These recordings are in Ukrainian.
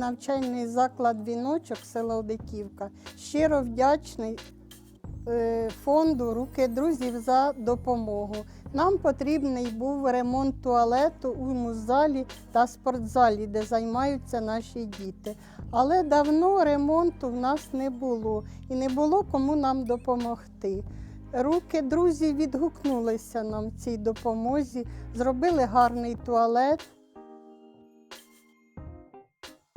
Навчальний заклад віночок села Одиківка. Щиро вдячний е, фонду Руки друзів за допомогу. Нам потрібний був ремонт туалету у муззалі та спортзалі, де займаються наші діти. Але давно ремонту в нас не було і не було кому нам допомогти. Руки друзів відгукнулися нам цій допомозі, зробили гарний туалет.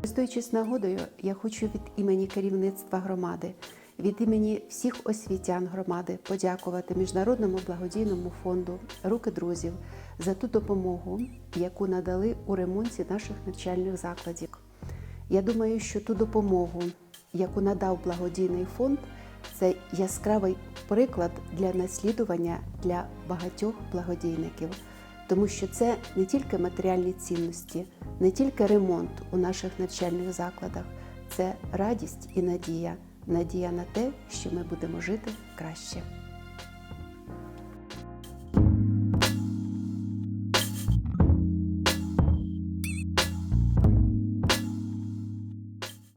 Користуючись нагодою, я хочу від імені керівництва громади, від імені всіх освітян громади подякувати Міжнародному благодійному фонду Руки друзів за ту допомогу, яку надали у ремонті наших навчальних закладів. Я думаю, що ту допомогу, яку надав благодійний фонд, це яскравий приклад для наслідування для багатьох благодійників, тому що це не тільки матеріальні цінності, не тільки ремонт у наших навчальних закладах, це радість і надія, надія на те, що ми будемо жити краще.